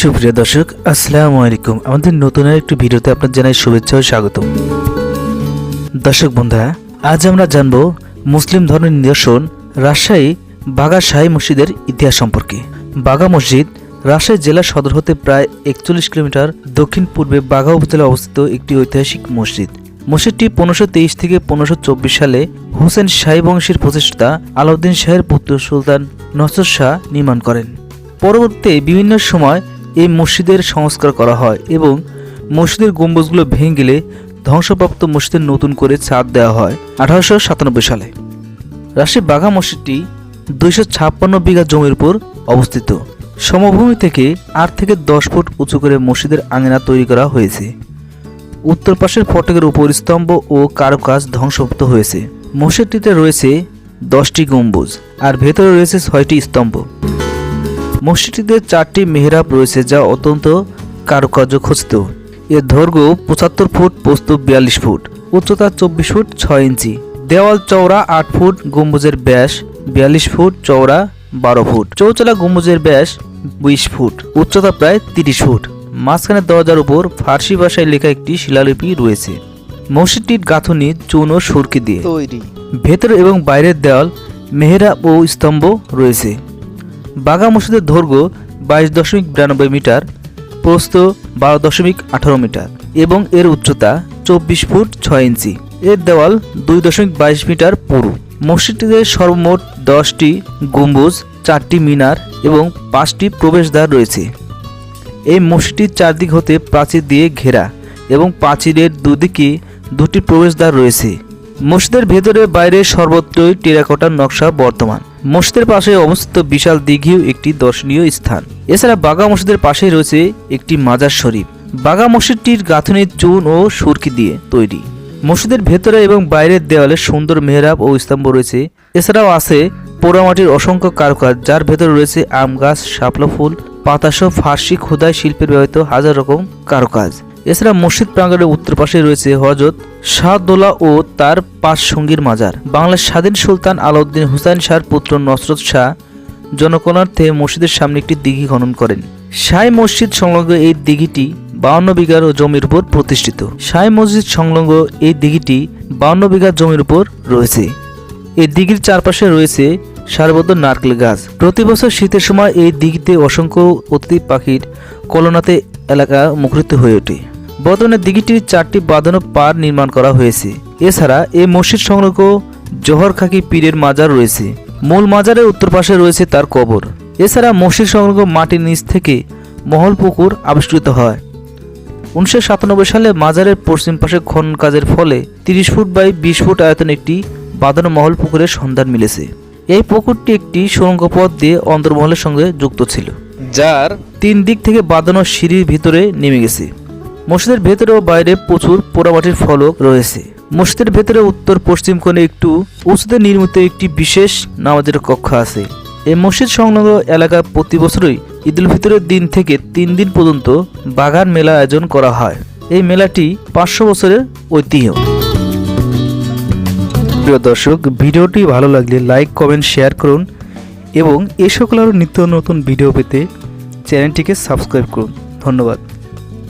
সুপ্রিয় দর্শক, আসসালামু আলাইকুম। আমাদের নতুন একটি ভিডিওতে আপনার জানাই শুভেচ্ছা ও স্বাগত দর্শক বন্ধুরা, আজ আমরা জানব মুসলিম ধর্মের নিদর্শন রাজশাহী বাগা শাহী মসজিদের ইতিহাস সম্পর্কে। বাগা মসজিদ রাজশাহী জেলা সদর হতে প্রায় একচল্লিশ কিলোমিটার দক্ষিণ পূর্বে বাগা উপজেলায় অবস্থিত একটি ঐতিহাসিক মসজিদ। মসজিদটি পনেরোশো তেইশ থেকে পনেরোশো চব্বিশ সালে হোসেন শাহী বংশের প্রতিষ্ঠাতা আলাউদ্দিন শাহের পুত্র সুলতান নসর শাহ নির্মাণ করেন। পরবর্তীতে বিভিন্ন সময় এই মসজিদের সংস্কার করা হয় এবং মসজিদের গম্বুজগুলো ভেঙে গেলে ধ্বংসপ্রাপ্ত মসজিদের নতুন করে ছাদ দেওয়া হয় আঠারোশো সাতানব্বই সালে। রাজশাহী বাঘা মসজিদটি দুইশো ছাপ্পান্ন বিঘা জমির উপর অবস্থিত। সমভূমি থেকে আট থেকে দশ ফুট উঁচু করে মসজিদের আঙিনা তৈরি করা হয়েছে। উত্তর পাশের ফটকের উপর স্তম্ভ ও কারুকাজ ধ্বংসপ্রাপ্ত হয়েছে। মসজিদটিতে রয়েছে দশটি গম্বুজ আর ভেতরে রয়েছে ছয়টি স্তম্ভ। মসজিদটিতে চারটি মেহরাব রয়েছে যা অত্যন্ত কারুকার্য খচিত। এর দৈর্ঘ্য পঁচাত্তর ফুট প্রস্থ বিয়াল্লিশ ফুট উচ্চতা চব্বিশ ফুট ছয় ইঞ্চি। দেওয়াল চওড়া আট ফুট গম্বুজের ব্যাস বিয়াল্লিশ ফুট চওড়া বারো ফুট। চৌচলা গম্বুজের ব্যাস বিশ ফুট উচ্চতা প্রায় তিরিশ ফুট। মাঝখানে দরজার উপর ফার্সি ভাষায় লেখা একটি শিলালিপি রয়েছে। মসজিদটির গাঁথনি চুন ও সুরকি দিয়ে। তৈরি। ভেতর এবং বাইরের দেওয়াল মেহরাব ও স্তম্ভ রয়েছে। বাগা মসজিদের দৈর্ঘ্য বাইশ দশমিক বিরানব্বই মিটার, প্রস্থ বারো দশমিক আঠারো মিটার এবং এর উচ্চতা চব্বিশ ফুট ছয় ইঞ্চি। এর দেওয়াল দুই দশমিক বাইশ মিটার পুরু। মসজিদটিতে সর্বমোট দশটি গম্বুজ, চারটি মিনার এবং পাঁচটি প্রবেশদ্বার রয়েছে। এই মসজিদটির চারদিক হতে প্রাচীর দিয়ে ঘেরা এবং প্রাচীরের দুদিকে দুটি প্রবেশদ্বার রয়েছে। মসজিদের ভেতরে বাইরে সর্বত্রই টেরাকোটার নকশা বর্তমান। মসজিদের পাশে অবস্থিত বিশাল দিঘিও একটি দর্শনীয় স্থান। এছাড়া বাগা মসজিদের পাশেই রয়েছে একটি মাজার শরীফ। বাগা মসজিদটির গাঁথনি চুন ও সুরকি দিয়ে তৈরি। মসজিদের ভেতরে এবং বাইরের দেওয়ালে সুন্দর মেহরাব ও স্তম্ভ রয়েছে। এছাড়াও আছে পোড়ামাটির অসংখ্য কারুকাজ, যার ভেতরে রয়েছে আম গাছ, শাপলা ফুল, পাতাসহ ফার্সি খোদাই শিল্পের ব্যবহৃত হাজার রকম কারুকাজ। এছাড়া মসজিদ প্রাঙ্গণের উত্তর পাশে রয়েছে হজরত শাহদোলা ও তার পাঁচ সঙ্গীর মাজার। বাংলার স্বাধীন সুলতান আলাউদ্দিন হুসাইন শাহর পুত্র নসরত শাহ জনকনার্থে মসজিদের সামনে একটি দিঘি খনন করেন। সাই মসজিদ সংলগ্ন এই দিঘিটি বাউন্ন বিঘার জমির উপর প্রতিষ্ঠিত। সাই মসজিদ সংলগ্ন এই দিঘিটি বাউন্ন বিঘা জমির উপর রয়েছে। এই দিঘির চারপাশে রয়েছে সারবদ্ধ নারকেল গাছ। প্রতি বছর শীতের সময় এই দিঘিতে অসংখ্য অতিথি পাখির কলনাতে এলাকা মুখরিত হয়ে ওঠে। বর্তমানে দিঘিটির চারটি বাঁধানো পার নির্মাণ করা হয়েছে। এছাড়া এই মসজিদ সংলগ্ন জহর খাকি পীরের মাজার রয়েছে। মূল মাজারের উত্তর পাশে রয়েছে তার কবর। এছাড়া মসজিদ সংলগ্ন মাটির নিচ থেকে মহল পুকুর আবিষ্কৃত হয়। উনিশশো সাতানব্বই সালে মাজারের পশ্চিম পাশে খনন কাজের ফলে তিরিশ ফুট বাই বিশ ফুট আয়তন একটি বাঁধানো মহল পুকুরের সন্ধান মিলেছে। এই পুকুরটি একটি সুড়ঙ্গ পথ দিয়ে অন্তর্মহলের সঙ্গে যুক্ত ছিল, যার তিন দিক থেকে বাঁধানো সিঁড়ির ভিতরে নেমে গেছে। মসজিদের ভেতরে ও বাইরে প্রচুর পোড়ামাটির ফলক রয়েছে। মসজিদের ভেতরে উত্তর, পশ্চিম কোণে একটু উঁচুতে নির্মিত একটি বিশেষ নামাজের কক্ষ আছে। এই মসজিদ সংলগ্ন এলাকা প্রতি বছরই ঈদুল ফিতরের দিন থেকে তিন দিন পর্যন্ত বাগান মেলা আয়োজন করা হয়। এই মেলাটি পাঁচশো বছরের ঐতিহ্য। প্রিয় দর্শক, ভিডিওটি ভালো লাগলে লাইক, কমেন্ট, শেয়ার করুন এবং এ সকল আরও নিত্য নতুন ভিডিও পেতে চ্যানেলটিকে সাবস্ক্রাইব করুন। ধন্যবাদ।